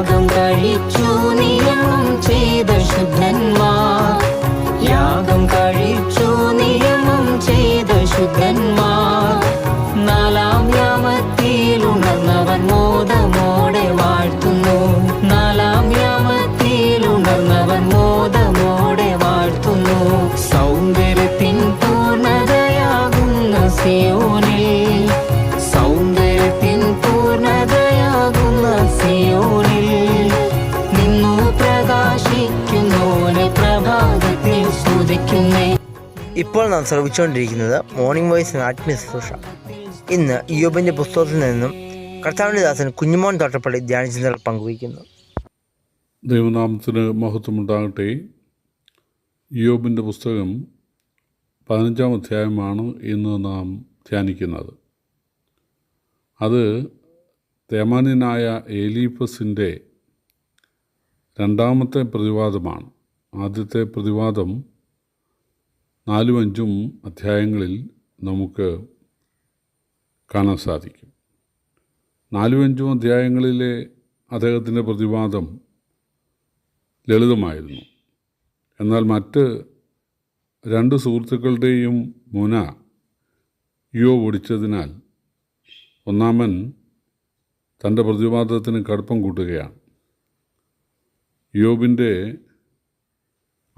യാഗം കഴിച്ചു നിയമം ചെയ്ത ശുദ്ധന്മാർ. യാഗം കഴിച്ചു നിയമം ചെയ്ത ശുദ്ധന്മാർ. നാലാം യാമത്തിൽ ഉണർന്നവൻ മോദമോടെ വാഴ്ത്തുന്നു. നാലാം യാമത്തിൽ ഉണർന്നവൻ മോദമോടെ വാഴ്ത്തുന്നു. സൗന്ദര്യത്തിൻ പൂർണതയാകുന്ന സിയോനിൽ ഇപ്പോൾ നാം ശ്രമിച്ചുകൊണ്ടിരിക്കുന്നത് മോർണിംഗ് വോയിസ് ആത്മീയ ശുശ്രൂഷ. ഇന്ന് യോബിന്റെ പുസ്തകത്തിൽ നിന്നും കർത്താവിന്റെ ദാസൻ കുഞ്ഞുമോൻ തോട്ടപ്പള്ളി ധ്യാനചന്ദ്രൻ പങ്കുവയ്ക്കുന്നു. ദൈവനാമത്തിന് മഹത്വമുണ്ടാകട്ടെ. യോബിന്റെ പുസ്തകം പതിനഞ്ചാം അധ്യായമാണ് ഇന്ന് നാം ധ്യാനിക്കുന്നത്. അത് തേമാന്യനായ ഏലീഫസിന്റെ രണ്ടാമത്തെ പ്രതിവാദമാണ്. ആദ്യത്തെ പ്രതിവാദം നാലും അഞ്ചും അധ്യായങ്ങളിൽ നമുക്ക് കാണാൻ സാധിക്കും. നാലും അഞ്ചും അധ്യായങ്ങളിലെ അദ്ദേഹത്തിന്റെ പ്രതിവാദം ലളിതമായിരുന്നു. എന്നാൽ മറ്റ് രണ്ട് സുഹൃത്തുക്കളുടെയും മുന യോ ഓടിച്ചതിനാൽ ഒന്നാമൻ തന്റെ പ്രതിവാദത്തിന് കടുപ്പം കൂട്ടുകയാണ്. യോബിന്റെ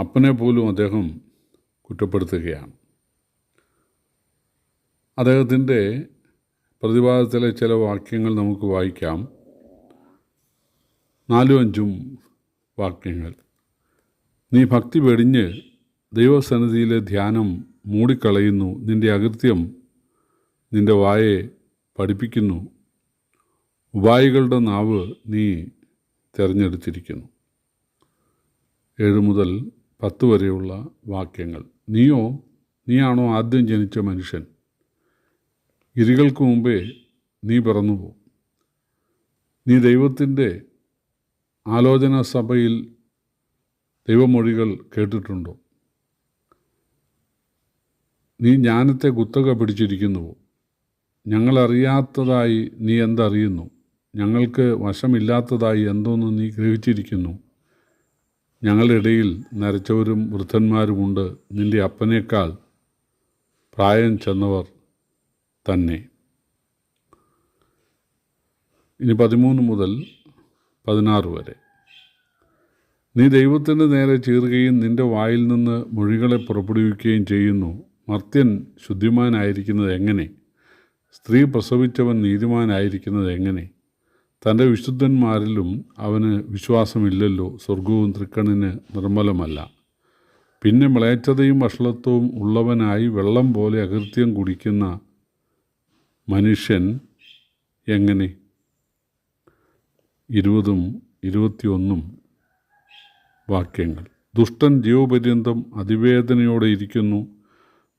അപ്പനെ പോലും അദ്ദേഹം കുറ്റപ്പെടുത്തുകയാണ്. അദ്ദേഹത്തിന്റെ പ്രതിവാദത്തിലെ ചില വാക്യങ്ങൾ നമുക്ക് വായിക്കാം. നാലും അഞ്ചും വാക്യങ്ങൾ. നീ ഭക്തി വെടിഞ്ഞ് ദൈവസന്നിധിയിലെ ധ്യാനം മൂടിക്കളയുന്നു. നിന്റെ അകൃത്യം നിന്റെ വായെ പഠിപ്പിക്കുന്നു. ഉപായികളുടെ നാവ് നീ തിരഞ്ഞെടുത്തിരിക്കുന്നു. ഏഴ് മുതൽ പത്ത് വരെയുള്ള വാക്യങ്ങൾ. നീയോ? നീയാണോ ആദ്യം ജനിച്ച മനുഷ്യൻ? ഗിരികൾക്ക് മുമ്പേ നീ പിറന്നുപോകും. നീ ദൈവത്തിന്റെ ആലോചന സഭയിൽ ദൈവമൊഴികൾ കേട്ടിട്ടുണ്ടോ? നീ ജ്ഞാനത്തെ കുത്തക പിടിച്ചിരിക്കുന്നുവോ ഞങ്ങളറിയാത്തതായി നീ എന്തറിയുന്നു? ഞങ്ങൾക്ക് വശമില്ലാത്തതായി എന്തോന്ന് നീ ഗ്രഹിച്ചിരിക്കുന്നു? ഞങ്ങളുടെ ഇടയിൽ നരച്ചവരും വൃദ്ധന്മാരുമുണ്ട്. നിന്റെ അപ്പനേക്കാൾ പ്രായം ചെന്നവർ തന്നെ. ഇനി പതിമൂന്ന് മുതൽ പതിനാറ് വരെ. നീ ദൈവത്തിന്റെ നേരെ ചീറുകയും നിന്റെ വായിൽ നിന്ന് മൊഴികളെ പുറപ്പെടുവിക്കുകയും ചെയ്യുന്നു. മർത്യൻ ശുദ്ധിമാനായിരിക്കുന്നത് എങ്ങനെ? സ്ത്രീ പ്രസവിച്ചവൻ നീതിമാനായിരിക്കുന്നത് എങ്ങനെ? തന്റെ വിശുദ്ധന്മാരിലും അവന് വിശ്വാസമില്ലല്ലോ. സ്വർഗവും തൃക്കണ്ണിന് നിർമ്മലമല്ല. പിന്നെ മ്ലേച്ഛതയും വഷളത്വവും ഉള്ളവനായി വെള്ളം പോലെ അകൃത്യം കുടിക്കുന്ന മനുഷ്യൻ എങ്ങനെ? ഇരുപതും ഇരുപത്തിയൊന്നും വാക്യങ്ങൾ. ദുഷ്ടൻ ജീവപര്യന്തം അതിവേദനയോടെ ഇരിക്കുന്നു.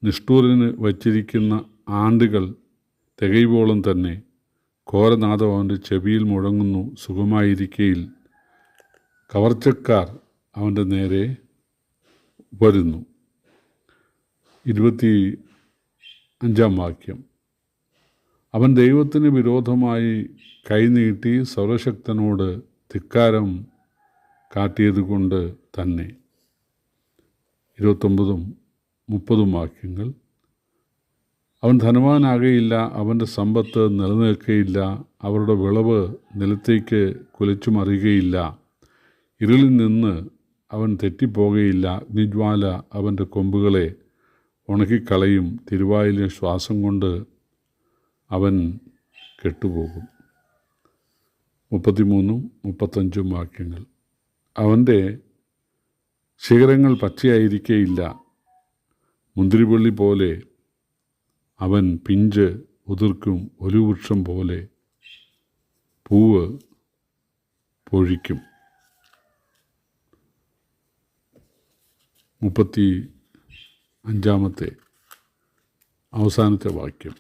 നിഷ്ഠൂരന് വച്ചിരിക്കുന്ന ആണ്ടുകൾ തികയുവോളം തന്നെ. ഘോരനാഥം അവന്റെ ചെവിയിൽ മുഴങ്ങുന്നു സുഖമായിരിക്കയിൽ. കവർച്ചക്കാർ അവന്റെ നേരെ വരുന്നു. ഇരുപത്തി അഞ്ചാം വാക്യം. അവൻ ദൈവത്തിന് വിരോധമായി കൈനീട്ടി സർവശക്തനോട് ധിക്കാരം കാട്ടിയതുകൊണ്ട് തന്നെ. ഇരുപത്തൊമ്പതും മുപ്പതും വാക്യങ്ങൾ. അവൻ ധനവാനാകുകയില്ല അവന്റെ സമ്പത്ത് നിലനിൽക്കുകയില്ല അവരുടെ വിളവ് നിലത്തേക്ക് കുലച്ചു മറിയുകയില്ല ഇരുളിൽ നിന്ന് അവൻ തെറ്റിപ്പോകുകയില്ല അഗ്നിജ്വാല അവന്റെ കൊമ്പുകളെ ഉണക്കിക്കളയും തിരുവായിലെ ശ്വാസം കൊണ്ട് അവൻ കെട്ടുപോകും. മുപ്പത്തിമൂന്നും മുപ്പത്തഞ്ചും വാക്യങ്ങൾ. അവന്റെ ശിഖരങ്ങൾ പച്ചയായിരിക്കേയില്ല മുന്തിരിവള്ളി പോലെ അവൻ പിഞ്ച് ഉതിർക്കും ഒരു വൃക്ഷം പോലെ പൂവ് പൊഴിക്കും. മുപ്പത്തി അഞ്ചാമത്തെ അവസാനത്തെ വാക്യം.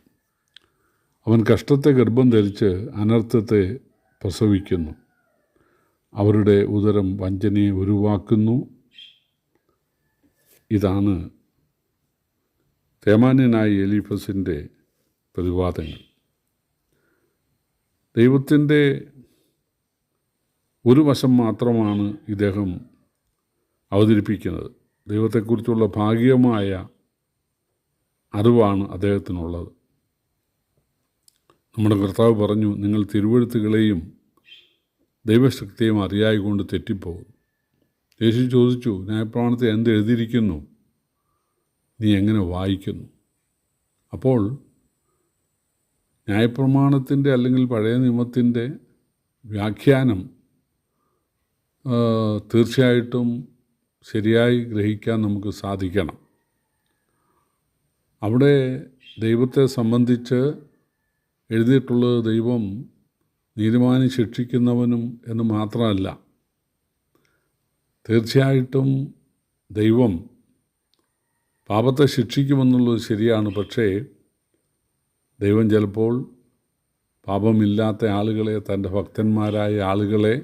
അവൻ കഷ്ടത്തെ ഗർഭം ധരിച്ച് അനർത്ഥത്തെ പ്രസവിക്കുന്നു. അവരുടെ ഉദരം വഞ്ചനയെ ഉരുവാക്കുന്നു. ഇതാണ് തേമാന്യനായ എലിഫസിന്റെ പ്രതിവാദങ്ങൾ. ദൈവത്തിന്റെ ഒരു വശം മാത്രമാണ് ഇദ്ദേഹം അവതരിപ്പിക്കുന്നത്. ദൈവത്തെക്കുറിച്ചുള്ള ഭാഗികമായ അറിവാണ് അദ്ദേഹത്തിനുള്ളത്. നമ്മുടെ കർത്താവ് പറഞ്ഞു നിങ്ങൾ തിരുവഴുത്തുകളെയും ദൈവശക്തിയും അറിയായിക്കൊണ്ട് തെറ്റിപ്പോകും യേശു ചോദിച്ചു ന്യായപ്രമാണത്തിൽ എന്ത് എഴുതിയിരിക്കുന്നു? നീ എങ്ങനെ വായിക്കുന്നു? അപ്പോൾ ന്യായപ്രമാണത്തിന്റെ അല്ലെങ്കിൽ പഴയ നിയമത്തിന്റെ വ്യാഖ്യാനം തീർച്ചയായിട്ടും ശരിയായി ഗ്രഹിക്കാൻ നമുക്ക് സാധിക്കണം. അവിടെ ദൈവത്തെ സംബന്ധിച്ച് എഴുതിയിട്ടുള്ളത് ദൈവം നീതിമാനി ശിക്ഷിക്കുന്നവനും എന്ന് മാത്രമല്ല തീർച്ചയായിട്ടും ദൈവം പാപത്തെ ശിക്ഷിക്കുമെന്നുള്ളത് ശരിയാണ്. പക്ഷേ ദൈവം ചിലപ്പോൾ പാപമില്ലാത്ത ആളുകളെ തന്റെ ഭക്തന്മാരായ ആളുകളെ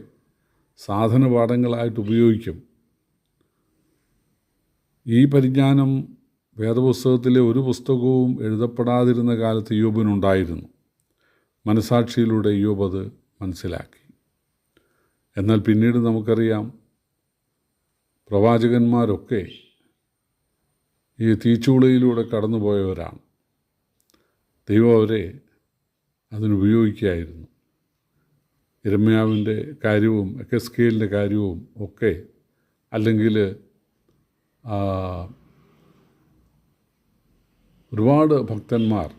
സാധനപാഠങ്ങളായിട്ട് ഉപയോഗിക്കും. ഈ പരിജ്ഞാനം വേദപുസ്തകത്തിലെ ഒരു പുസ്തകവും എഴുതപ്പെടാതിരുന്ന കാലത്ത് യോബിനുണ്ടായിരുന്നു. മനസാക്ഷിയിലൂടെ യോബ് അത് മനസ്സിലാക്കി. എന്നാൽ പിന്നീട് നമുക്കറിയാം പ്രവാചകന്മാരൊക്കെ ഈ തീച്ചൂളയിലൂടെ കടന്നുപോയവരാണ്. ദൈവം അവരെ അതിനുപയോഗിക്കുകയായിരുന്നു. ഇരമ്യാവിന്റെ കാര്യവും എക്കസ്കേലിന്റെ കാര്യവും ഒക്കെ അല്ലെങ്കിൽ ഒരുപാട് ഭക്തന്മാർ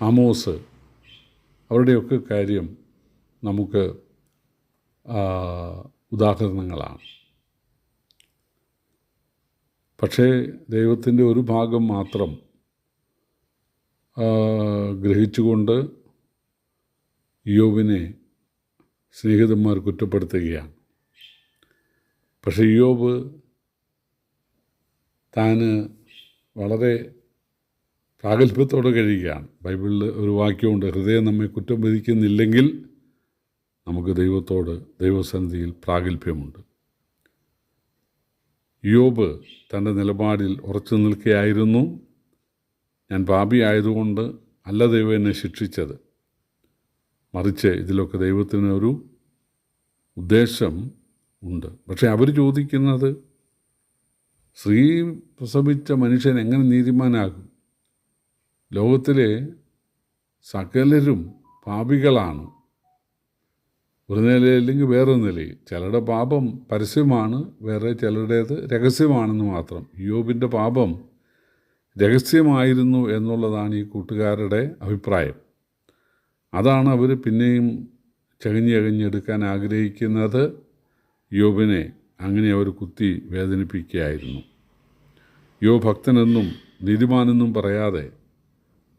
ആമോസ് അവരുടെയൊക്കെ കാര്യം നമുക്ക് ഉദാഹരണങ്ങളാണ്. പക്ഷേ ദൈവത്തിന്റെ ഒരു ഭാഗം മാത്രം ഗ്രഹിച്ചുകൊണ്ട് യോബിനെ സ്നേഹിതന്മാർ കുറ്റപ്പെടുത്തുകയാണ്. പക്ഷേ യോബ് താന് വളരെ പ്രാഗൽഭ്യത്തോടെ കഴിയുകയാണ്. ബൈബിളിൽ ഒരു വാക്യമുണ്ട് ഹൃദയം നമ്മെ കുറ്റം വിധിക്കുന്നില്ലെങ്കിൽ നമുക്ക് ദൈവത്തോട് ദൈവസന്നിധിയിൽ പ്രാഗൽഭ്യമുണ്ട്. യോബ് തന്റെ നിലപാടിൽ ഉറച്ചു നിൽക്കുകയായിരുന്നു. ഞാൻ പാപിയായതുകൊണ്ട് അല്ല ദൈവം എന്നെ ശിക്ഷിച്ചത്. മറിച്ച് ഇതിലൊക്കെ ദൈവത്തിന് ഒരു ഉദ്ദേശം ഉണ്ട്. പക്ഷേ അവർ ചോദിക്കുന്നത് സ്ത്രീ പ്രസവിച്ച മനുഷ്യൻ എങ്ങനെ നീതിമാനാകും? ലോകത്തിലെ സകലരും പാപികളാണ്. ഒരു നിലയില്ലെങ്കിൽ വേറൊരു നിലയിൽ. ചിലരുടെ പാപം പരസ്യമാണ് വേറെ ചിലരുടേത് രഹസ്യമാണെന്ന് മാത്രം. യോബിന്റെ പാപം രഹസ്യമായിരുന്നു എന്നുള്ളതാണ് ഈ കൂട്ടുകാരുടെ അഭിപ്രായം. അതാണ് അവർ പിന്നെയും ചകഞ്ഞകഞ്ഞെടുക്കാൻ ആഗ്രഹിക്കുന്നത്. യോബിനെ അങ്ങനെ അവർ കുത്തി വേദനിപ്പിക്കുകയായിരുന്നു. യോ ഭക്തനെന്നും നീതിമാനെന്നും പറയാതെ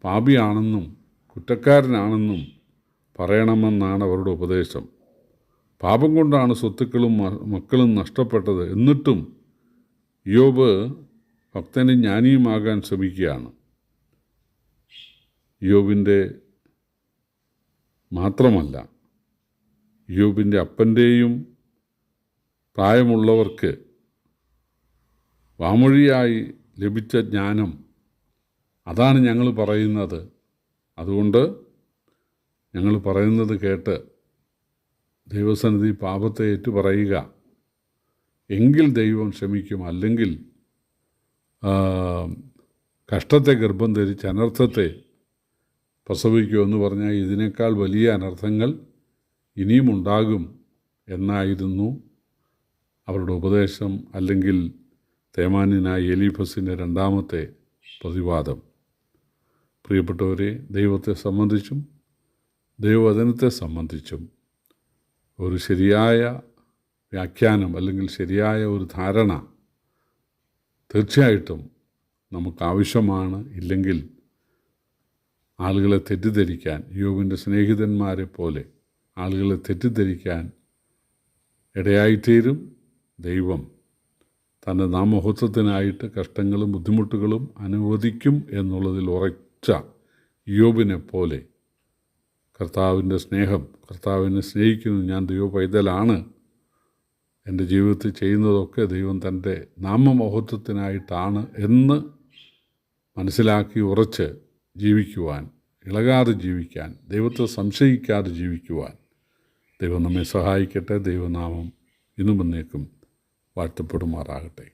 പാപിയാണെന്നും കുറ്റക്കാരനാണെന്നും പറയണമെന്നാണ് അവരുടെ ഉപദേശം. പാപം കൊണ്ടാണ് സ്വത്തുക്കളും മക്കളും നഷ്ടപ്പെട്ടത്. എന്നിട്ടും യോബ് ഭക്തനും ജ്ഞാനിയുമാകാൻ ശ്രമിക്കുകയാണ്. യോബിന്റെ മാത്രമല്ല യോബിന്റെ അപ്പന്റെയും പ്രായമുള്ളവർക്ക് വാമൊഴിയായി ലഭിച്ച ജ്ഞാനം അതാണ് ഞങ്ങൾ പറയുന്നത്. അതുകൊണ്ട് ഞങ്ങൾ പറയുന്നത് കേട്ട് ദൈവസന്നിധി പാപത്തെ ഏറ്റുപറയുക. എങ്കിൽ ദൈവം ക്ഷമിക്കും. അല്ലെങ്കിൽ കഷ്ടത്തെ ഗർഭം ധരിച്ച് അനർത്ഥത്തെ പ്രസവിക്കുമെന്ന് പറഞ്ഞാൽ ഇതിനേക്കാൾ വലിയ അനർത്ഥങ്ങൾ ഇനിയും ഉണ്ടാകും എന്നായിരുന്നു അവരുടെ ഉപദേശം. അല്ലെങ്കിൽ തേമാനിനായ എലീഫസിന്റെ രണ്ടാമത്തെ പ്രതിവാദം. പ്രിയപ്പെട്ടവരെ ദൈവത്തെ സംബന്ധിച്ചും ദൈവവചനത്തെ സംബന്ധിച്ചും ഒരു ശരിയായ വ്യാഖ്യാനം അല്ലെങ്കിൽ ശരിയായ ഒരു ധാരണ തീർച്ചയായിട്ടും നമുക്കാവശ്യമാണ് ഇല്ലെങ്കിൽ ആളുകളെ തെറ്റിദ്ധരിക്കാൻ യോഗിന്റെ സ്നേഹിതന്മാരെ പോലെ ആളുകളെ തെറ്റിദ്ധരിക്കാൻ ഇടയായിത്തീരും. ദൈവം തന്റെ നാമഹത്വത്തിനായിട്ട് കഷ്ടങ്ങളും ബുദ്ധിമുട്ടുകളും അനുവദിക്കും എന്നുള്ളതിൽ ഉറച്ച യോബിനെ പോലെ കർത്താവിന്റെ സ്നേഹം കർത്താവിനെ സ്നേഹിക്കുന്നു. ഞാൻ ദൈവ പൈതലാണ് എന്റെ ജീവിതത്തിൽ ചെയ്യുന്നതൊക്കെ ദൈവം തന്റെ നാമമഹത്വത്തിനായിട്ടാണ് എന്ന് മനസ്സിലാക്കി ഉറച്ച് ജീവിക്കുവാൻ ഇളകാതെ ജീവിക്കാൻ ദൈവത്തെ സംശയിക്കാതെ ജീവിക്കുവാൻ ദൈവം നമ്മെ സഹായിക്കട്ടെ. ദൈവനാമം ഇന്നും എന്നേക്കും വാഴ്ത്തപ്പെടുമാറാകട്ടെ.